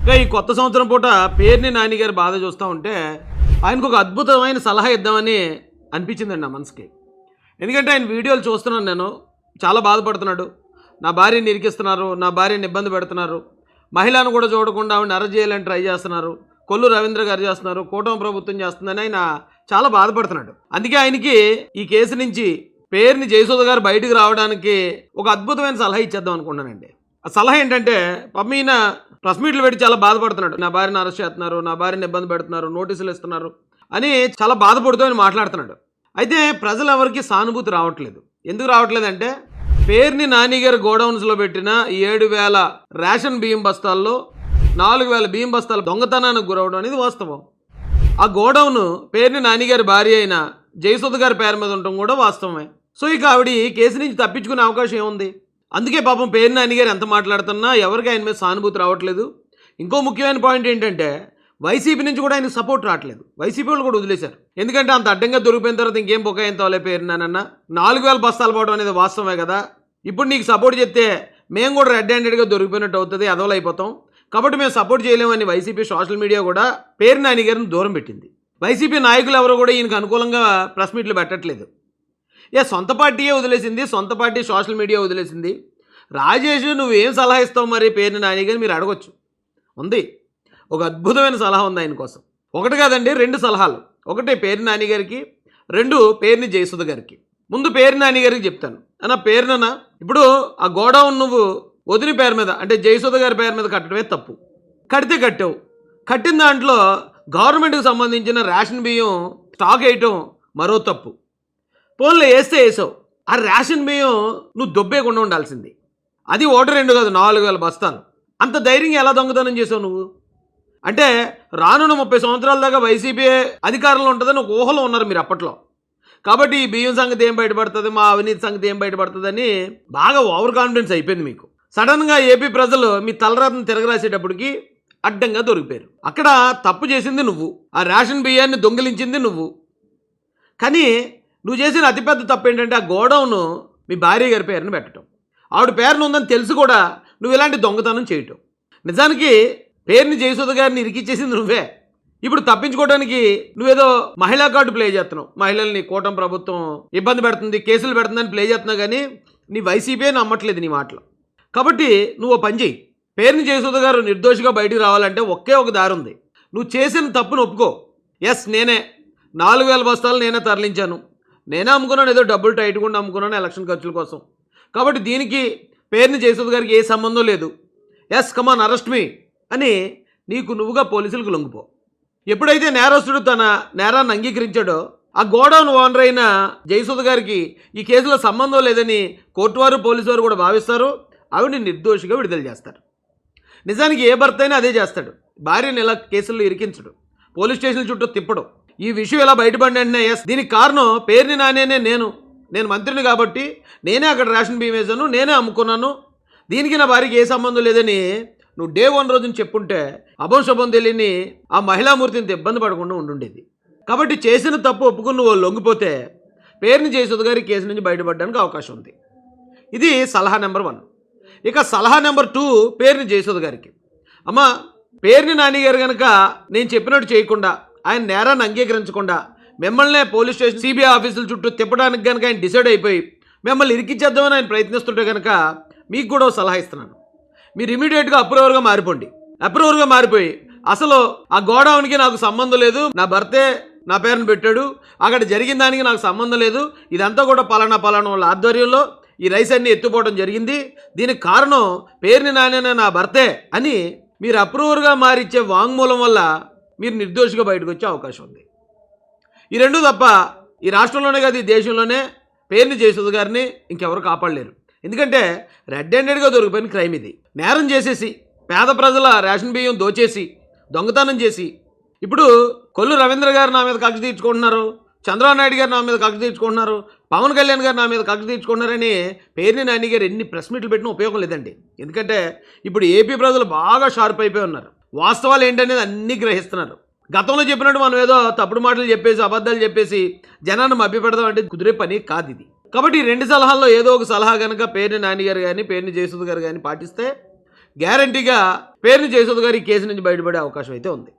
ఇంకా ఈ కొత్త సంవత్సరం పూట పేరుని నానిగారి బాధ చూస్తూ ఉంటే ఆయనకు ఒక అద్భుతమైన సలహా ఇద్దామని అనిపించిందండి నా మనసుకి. ఎందుకంటే ఆయన వీడియోలు చూస్తున్నాను నేను. చాలా బాధపడుతున్నాడు. నా భార్యని నిరికిస్తున్నారు నా భార్యని ఇబ్బంది పెడుతున్నారు. మహిళను కూడా చూడకుండా ఆవిడని అరెస్ట్ చేయాలని ట్రై చేస్తున్నారు. కొల్లు రవీంద్ర గారు చేస్తున్నారు. కూటమి ప్రభుత్వం చేస్తుందని ఆయన చాలా బాధపడుతున్నాడు. అందుకే ఆయనకి ఈ కేసు నుంచి పేరుని జయసూద గారు బయటకు రావడానికి ఒక అద్భుతమైన సలహా ఇచ్చేద్దాం అనుకున్నానండి ఆ సలహా ఏంటంటే పంపిన ప్రెస్ మీట్లు పెట్టి చాలా బాధపడుతున్నాడు. నా భార్యను అరెస్ట్ చేస్తున్నారు నా భార్యని ఇబ్బంది పెడుతున్నారు నోటీసులు ఇస్తున్నారు అని చాలా బాధపడుతూ ఆయన మాట్లాడుతున్నాడు. అయితే ప్రజలు ఎవరికి సానుభూతి రావట్లేదు. ఎందుకు రావట్లేదంటే పేరుని నానిగారి గోడౌన్స్లో పెట్టిన ఏడు వేల రేషన్ బియ్యం బస్తాల్లో నాలుగు వేల బియ్యం బస్తాలు దొంగతనానికి గురవడం అనేది వాస్తవం. ఆ గోడౌన్ పేరుని నానిగారి భార్య అయిన జయసుధ గారి పేరు మీద ఉండటం కూడా వాస్తవమే. సో ఇక ఆవిడ కేసు నుంచి తప్పించుకునే అవకాశం ఏముంది? అందుకే పాపం పేరు నానిగారు ఎంత మాట్లాడుతున్నా ఎవరికి ఆయన మీద సానుభూతి రావట్లేదు. ఇంకో ముఖ్యమైన పాయింట్ ఏంటంటే వైసీపీ నుంచి కూడా ఆయనకు సపోర్ట్ రావట్లేదు. వైసీపీ వాళ్ళు కూడా వదిలేశారు. ఎందుకంటే అంత అడ్డంగా దొరికిపోయిన తర్వాత ఇంకేం బొక్క తోలే పేరు నానన్న? నాలుగు వేల బస్తాలు పోవడం అనేది వాస్తవమే కదా? ఇప్పుడు నీకు సపోర్ట్ చెప్తే మేము కూడా రెడ్ హ్యాండెడ్గా దొరికిపోయినట్టు అవుతుంది అదవలు అయిపోతాం. కాబట్టి మేము సపోర్ట్ చేయలేమని వైసీపీ సోషల్ మీడియా కూడా పేరు నాని గారిని దూరం పెట్టింది. వైసీపీ నాయకులు ఎవరు కూడా ఈయనకు అనుకూలంగా ప్రెస్ మీట్లు పెట్టట్లేదు. ఏ సొంత పార్టీయే వదిలేసింది సొంత పార్టీ సోషల్ మీడియా వదిలేసింది. రాజేష్ నువ్వేం సలహా ఇస్తావు మరి పేరుని నాని గారిని మీరు అడగొచ్చు. ఉంది. ఒక అద్భుతమైన సలహా ఉంది ఆయన కోసం. ఒకటి కాదండి రెండు సలహాలు. ఒకటి పేరు నాని గారికి రెండు పేరుని జయసుధ గారికి. ముందు పేరు నాని గారికి చెప్తాను. అన్న పేరునన్న ఇప్పుడు ఆ గోడౌన్ నువ్వు వదిలి పేరు మీద అంటే జయసుధ గారి పేరు మీద కట్టడమే తప్పు. కడితే కట్టావు. కట్టిన దాంట్లో గవర్నమెంట్కి సంబంధించిన రేషన్ బియ్యం స్టాక్ వేయటం మరో తప్పు. పోన్లో వేస్తే వేసావు. ఆ రేషన్ బియ్యం నువ్వు దొబ్బేయకుండా ఉండాల్సింది. అది ఒకటి రెండు కాదు నాలుగు వేల బస్తాలు అంత ధైర్యంగా ఎలా దొంగతనం చేసావు నువ్వు? అంటే రానున్న ముప్పై సంవత్సరాల దాకా వైసీపీ అధికారంలో ఉంటుందని ఒక ఊహలో ఉన్నారు మీరు అప్పట్లో. కాబట్టి ఈ బియ్యం సంగతి ఏం బయటపడుతుంది మా అవినీతి సంగతి ఏం బయటపడుతుందని బాగా ఓవర్ కాన్ఫిడెన్స్ అయిపోయింది మీకు. సడన్గా ఏపీ ప్రజలు మీ తలరాతను తిరగరాసేటప్పటికి అడ్డంగా దొరికిపోయారు. అక్కడ తప్పు చేసింది నువ్వు. ఆ రేషన్ బియ్యాన్ని దొంగిలించింది నువ్వు. కానీ నువ్వు చేసిన అతిపెద్ద తప్పు ఏంటంటే ఆ గోడౌన్ మీ భార్య గారి పేరుని పెట్టడం ఆవిడ పేరును ఉందని తెలిసి కూడా నువ్వు ఇలాంటి దొంగతనం చేయటం. నిజానికి పేరుని జయసుధ గారిని ఇరికిచ్చేసింది నువ్వే. ఇప్పుడు తప్పించుకోవడానికి నువ్వేదో మహిళా కార్డు ప్లే చేస్తున్నావు. మహిళల్ని కూటమి ప్రభుత్వం ఇబ్బంది పెడుతుంది కేసులు పెడుతుందని ప్లే చేస్తున్నావు కానీ నీ వైసీపీ నమ్మట్లేదు నీ మాటలు. కాబట్టి నువ్వు ఓ పని చేయి పేరుని జయసుధ గారు నిర్దోషిగా బయటికి రావాలంటే ఒకే ఒక దారి ఉంది. నువ్వు చేసిన తప్పును ఒప్పుకో. ఎస్ నేనే. నాలుగు వేల బస్తాలు నేనే తరలించాను. నేనే అమ్ముకున్నాను ఏదో డబ్బులు టైట్గా ఉండి అమ్ముకున్నాను ఎలక్షన్ ఖర్చుల కోసం. కాబట్టి దీనికి పేరుని జయసూద్ గారికి ఏ సంబంధం లేదు. ఎస్ కమాన్ అరెస్ట్ మీ అని నీకు నువ్వుగా పోలీసులకు లొంగిపో. ఎప్పుడైతే నేరస్తుడు తన నేరాన్ని అంగీకరించాడో ఆ గోడౌన్ ఓనర్ అయిన జయసూద్ గారికి ఈ కేసులో సంబంధం లేదని కోర్టు వారు పోలీసు వారు కూడా భావిస్తారు. ఆవిడని నిర్దోషిగా విడుదల చేస్తారు. నిజానికి ఏ భర్త అయినా అదే చేస్తాడు. భార్యని ఇలా కేసుల్లో ఇరికించడు. పోలీస్ స్టేషన్ చుట్టూ తిప్పడం. ఈ విషయం ఇలా బయటపడిన వెంటనే ఎస్ దీనికి కారణం పేరుని నానేనే నేను. నేను మంత్రిని కాబట్టి నేనే అక్కడ రేషన్ బియ్యం వేసాను నేనే అమ్ముకున్నాను. దీనికి నా భార్యకి ఏ సంబంధం లేదని నువ్వు డే వన్ రోజుని చెప్పుంటే అభం శుభం తెలియని ఆ మహిళామూర్తిని ఇబ్బంది పడకుండా ఉండుండేది. కాబట్టి చేసిన తప్పు ఒప్పుకుని నువ్వు లొంగిపోతే పేరుని జయసుధ గారి కేసు నుంచి బయటపడడానికి అవకాశం ఉంది. ఇది సలహా నెంబర్ వన్. ఇక సలహా నెంబర్ టూ పేరుని జయసుధ గారికి. అమ్మ పేరుని నాని గారు కనుక నేను చెప్పినట్టు చేయకుండా ఆయన నేరాన్ని అంగీకరించకుండా మిమ్మల్నే పోలీస్ స్టేషన్ సిబిఐ ఆఫీసుల చుట్టూ తిప్పడానికి కనుక ఆయన డిసైడ్ అయిపోయి మిమ్మల్ని ఇరికిచ్చేద్దామని ఆయన ప్రయత్నిస్తుంటే కనుక మీకు కూడా సలహా ఇస్తున్నాను. మీరు ఇమీడియట్గా అప్రూవర్గా మారిపోండి. అప్రూవర్గా మారిపోయి అసలు ఆ గోడౌన్కి నాకు సంబంధం లేదు నా భర్తే నా పేరును పెట్టాడు అక్కడ జరిగిన దానికి నాకు సంబంధం లేదు ఇదంతా కూడా పలానా పలానా వాళ్ళ ఆధ్వర్యంలో ఈ రైస్ అన్ని ఎత్తుపోవడం జరిగింది. దీనికి కారణం పేరుని నానే నా భర్తే అని మీరు అప్రూవర్గా మారిచ్చే వాంగ్మూలం వల్ల మీరు నిర్దోషిగా బయటకు వచ్చే అవకాశం ఉంది. ఈ రెండు తప్ప ఈ రాష్ట్రంలోనే కాదు ఈ దేశంలోనే పేరుని జయసుధ గారిని ఇంకెవరు కాపాడలేరు. ఎందుకంటే రెడ్ హ్యాండెడ్గా దొరికిపోయిన క్రైమ్ ఇది. నేరం చేసేసి పేద ప్రజల రేషన్ బియ్యం దోచేసి దొంగతనం చేసి ఇప్పుడు కొల్లు రవీంద్ర గారు నా మీద కక్ష తీర్చుకుంటున్నారు చంద్రబాబు నాయుడు గారు నా మీద కక్ష తీర్చుకుంటున్నారు పవన్ కళ్యాణ్ గారు నా మీద కక్ష తీర్చుకుంటున్నారని పేరుని నాని గారు ఎన్ని ప్రెస్ మీట్లు పెట్టిన ఉపయోగం లేదండి. ఎందుకంటే ఇప్పుడు ఏపీ ప్రజలు బాగా షార్ప్ అయిపోయి ఉన్నారు. వాస్తవాలు ఏంటనేది అన్నీ గ్రహిస్తున్నారు. గతంలో చెప్పినట్టు మనం ఏదో తప్పుడు మాటలు చెప్పేసి అబద్ధాలు చెప్పేసి జనాన్ని మభ్యపెడదాం అంటే కుదిరే పని కాదు ఇది. కాబట్టి ఈ రెండు సలహాల్లో ఏదో ఒక సలహా కనుక పేరుని నాన్నగారు కానీ పేరుని జయసుధ గారు కానీ పాటిస్తే గ్యారంటీగా పేరుని జయసూద్ గారి ఈ కేసు నుంచి బయటపడే అవకాశం అయితే ఉంది.